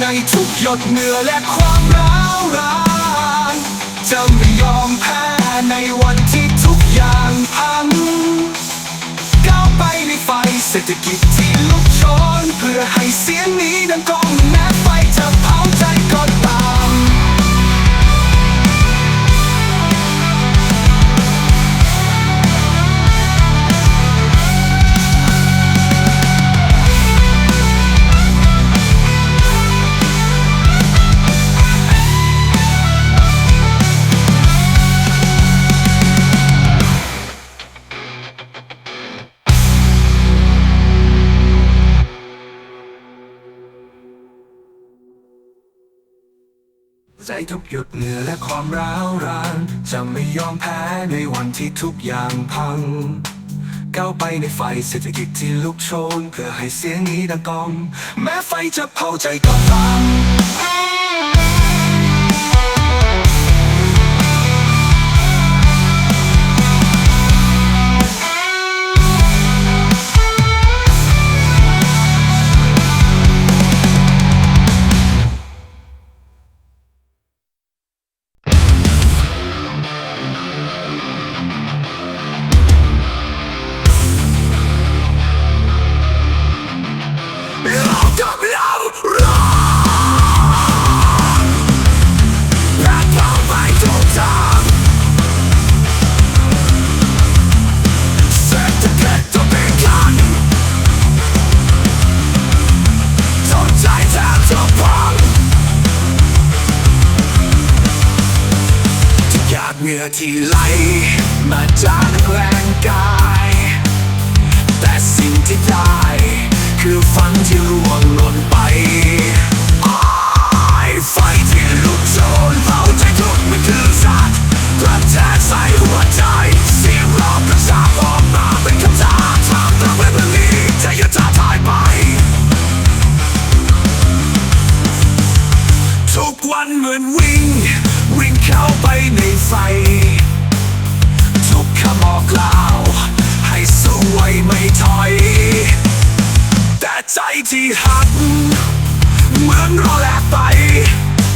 ในทุกหยดเหงื่อและความร้าวรานจะไม่ยอมแพ้ในวันที่ทุกอย่างพังก้าวไปในไฟเศรษฐกิจที่ลุกโชน เพื่อให้เสียงนี้ดังก้องแม้ไฟจะ ใจทุกหยุดเหนื่อและความร้าวรานจะไม่ยอมแพ้ในวันที่ทุกอย่างพัง ก้าวไปในไฟเศรษฐกิจที่ลุกโชน เพื่อให้เสียงนี้ดังก้อง แม้ไฟจะเผาใจก็ตาม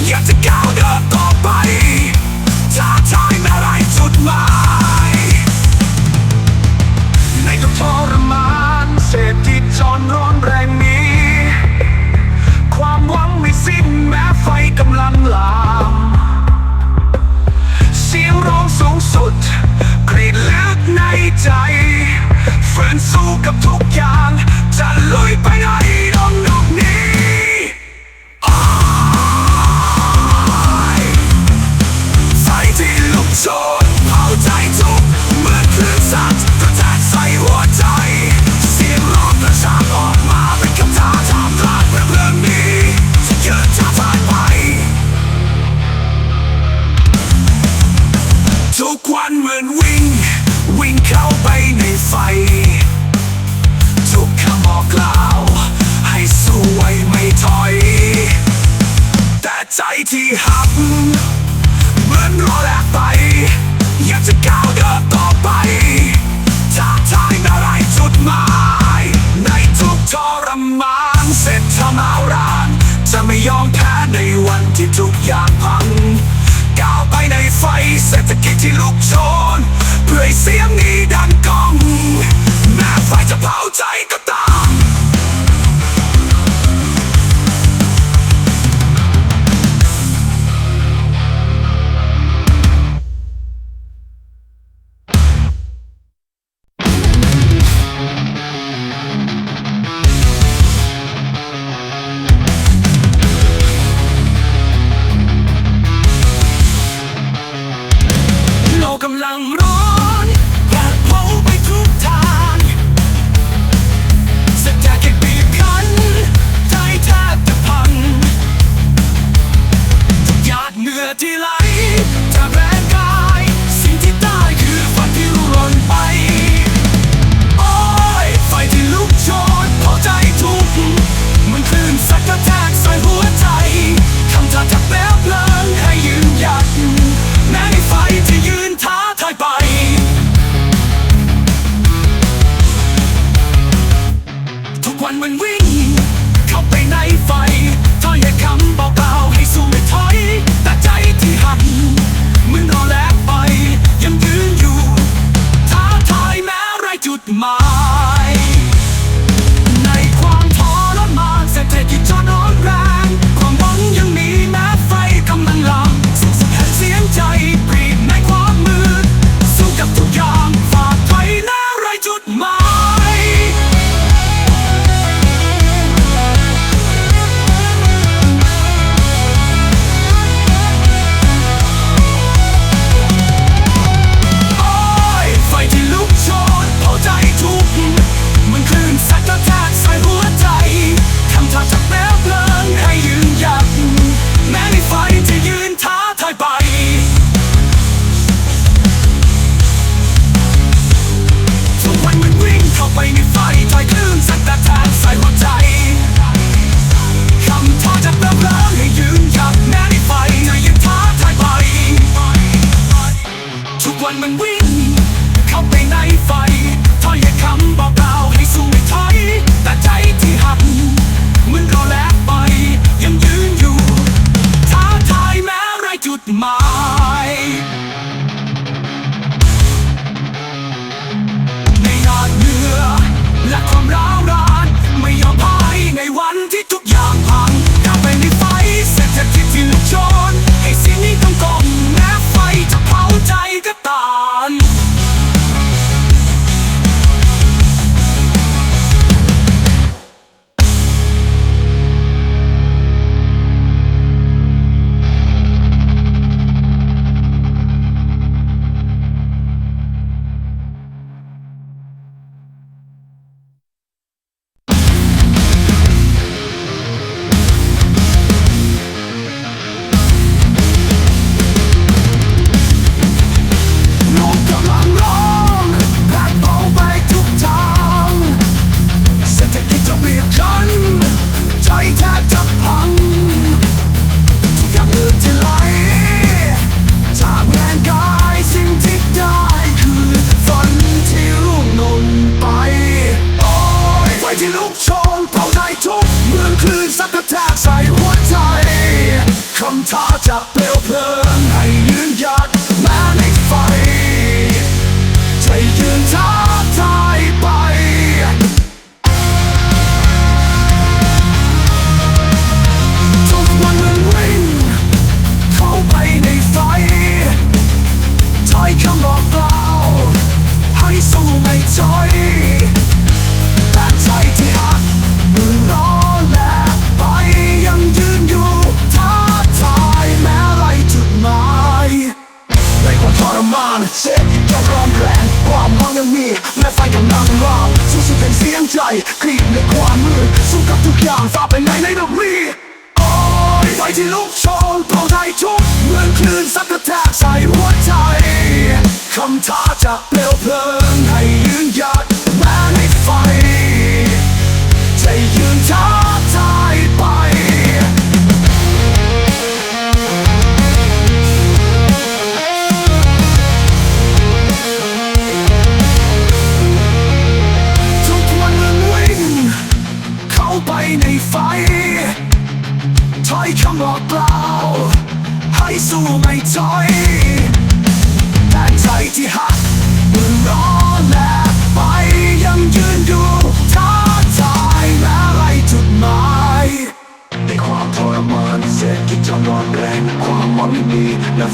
You got to go. ที่ลุกโชนเพื่อให้สิ My ร้อนแรงความมองยังมีแม้ไฟกำลังรอบสู้สุดเป็นเสียงใจคลีบในความมืดสู้กับทุกอย่างฝ่าไปไหนในดอกรีโอ้ยไฟที่ลุกโชนเผาไทยทุกเมือนคลื่นซัดกระแทกใส่หัวใจคำท้าจะเปลวเพลิงให้ยืนหยัด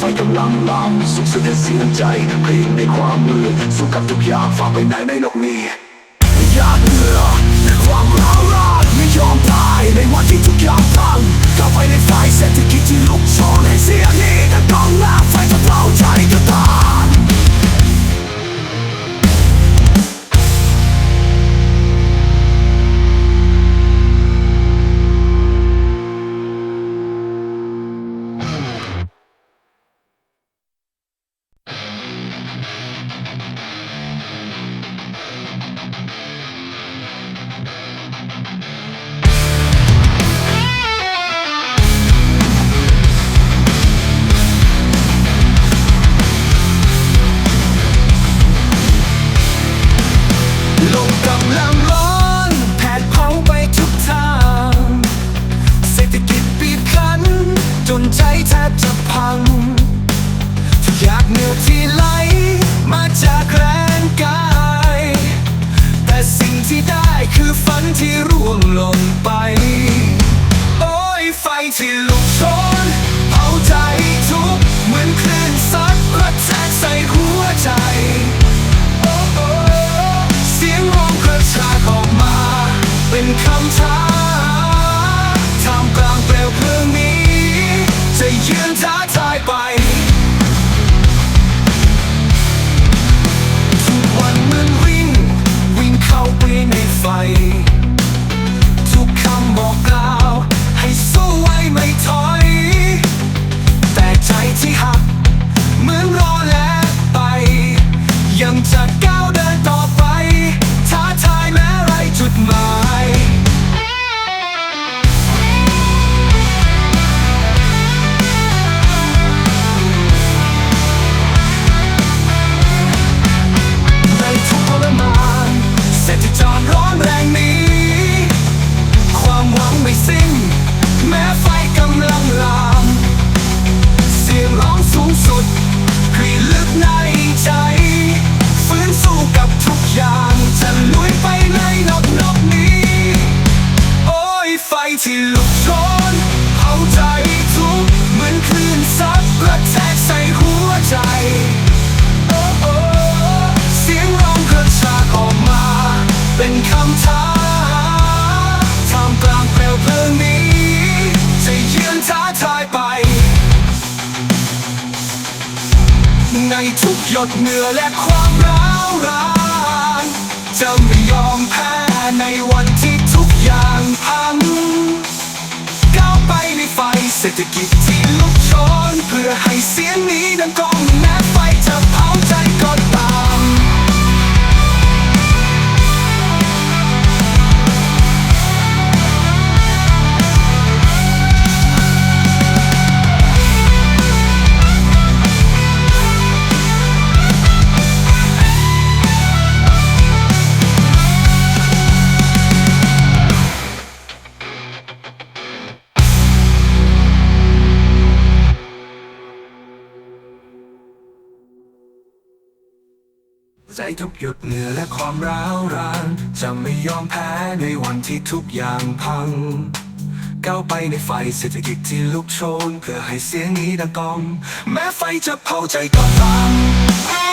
ฟกำลังลามสุขสุดในเสียงใจเพลงในความมืดสู้กับทุกอย่างฝากไปไหนในโลกนี้ยากเหนื่อในความร้าวรานไม่ยอมตายในวันที่ทุกอย่างพังก้าวไปในไฟเศรษฐกิจที่ลุกชนให้เสียง ในทุกหยดเหงื่อและความร้าวรานจะไม่ยอมแพ้ในวันที่ทุกอย่างพังก้าวไปในไฟเศรษฐกิจที่ลุกโชน เพื่อให้เสียงนี้ดังก้องแม้ไฟจะเผาใจก็ตาม ใจทุกหยุดเหนื่อและความร้าวราน จะไม่ยอมแพ้ในวันที่ทุกอย่างพัง ก้าวไปในไฟเศรษฐกิจที่ลุกโชน เพื่อให้เสียงนี้ดังกอง แม้ไฟจะเผาใจก็ตาม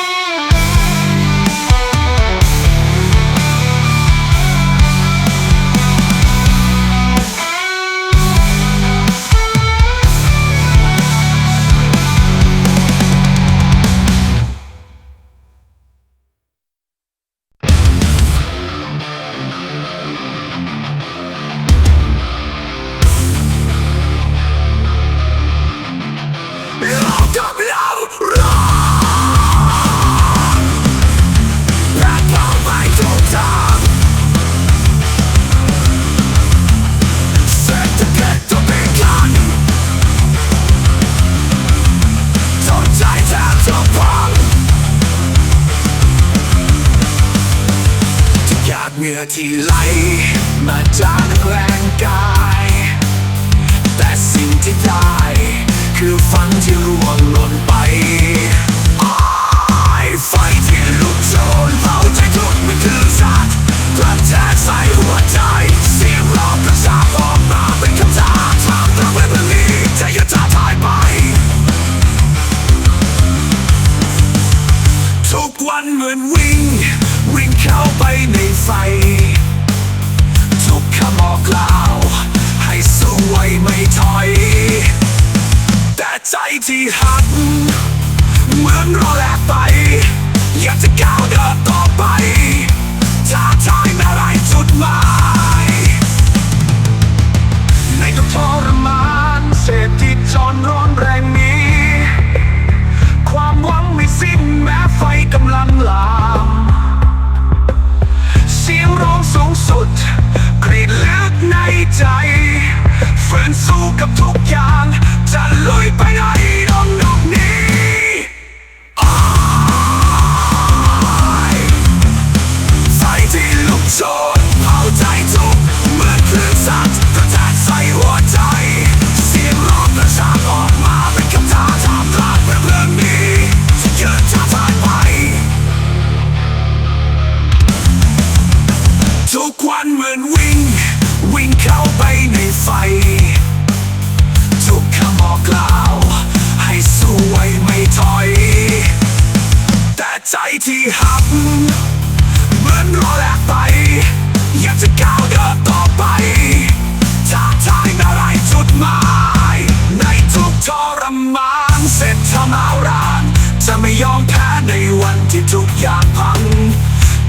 ทุกอย่างพัง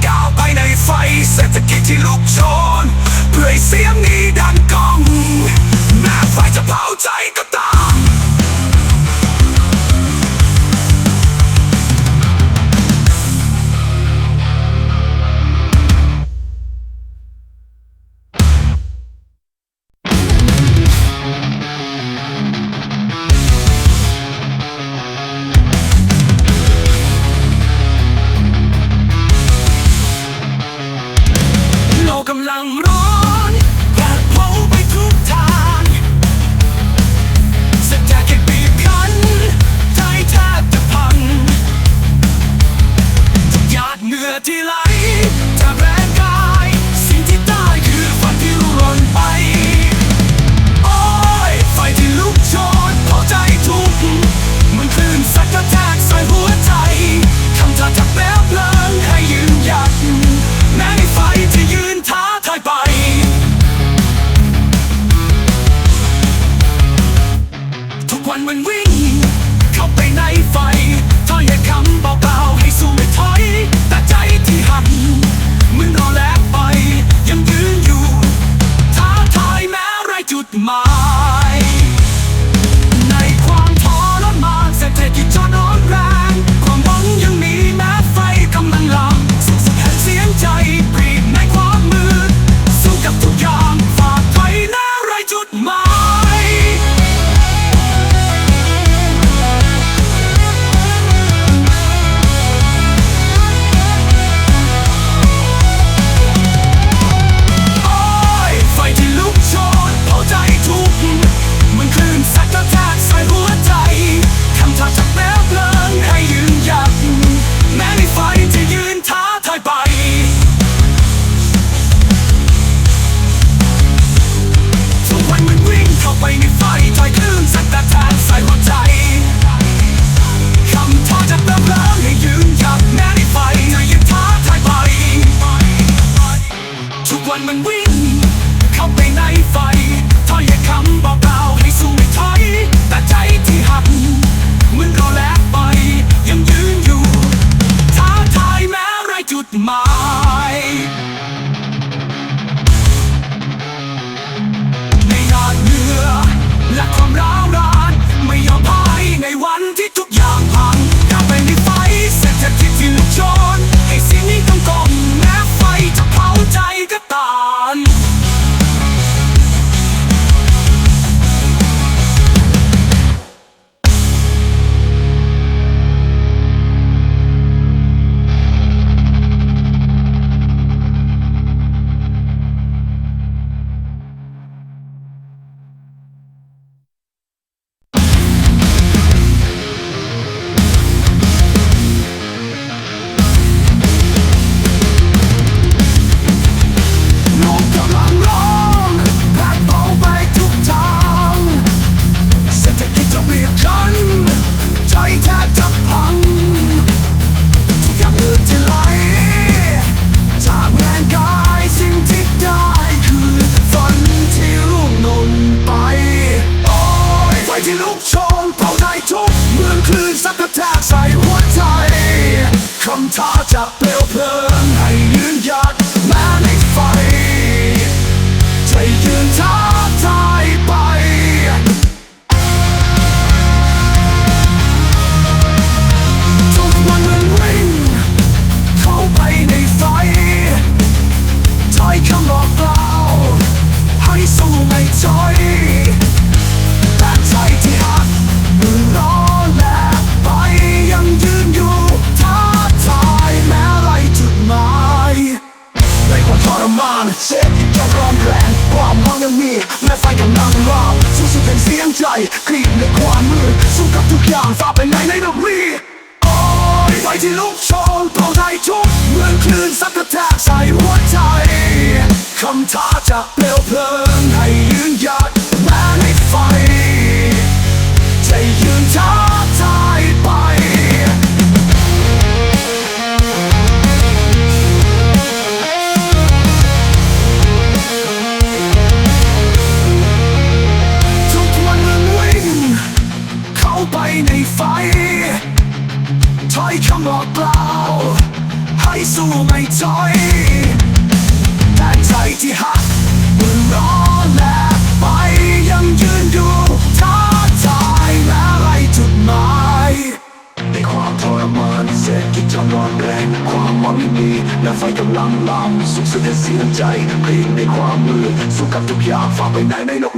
ก้าวไปในไฟเศรษฐกิจที่ลุกโชน เพื่อเสียงนี้ดัง my ใจกลิ่นในความมืดสู้กับทุกอย่างฝ่าไปไหนในบนรีโอ้ยไฟที่ลุกโชนเผาไทยทุกเหมือนคลื่นซัดกระแทกใส่หัวใจคำท้าจะเปลวเพลิงให้ยืนหยัด และไฟกำลังลามสุขสุดแห่งเสียงใจเพลงในความมืดสู้กับทุกอย่างฝากไปไหนในนก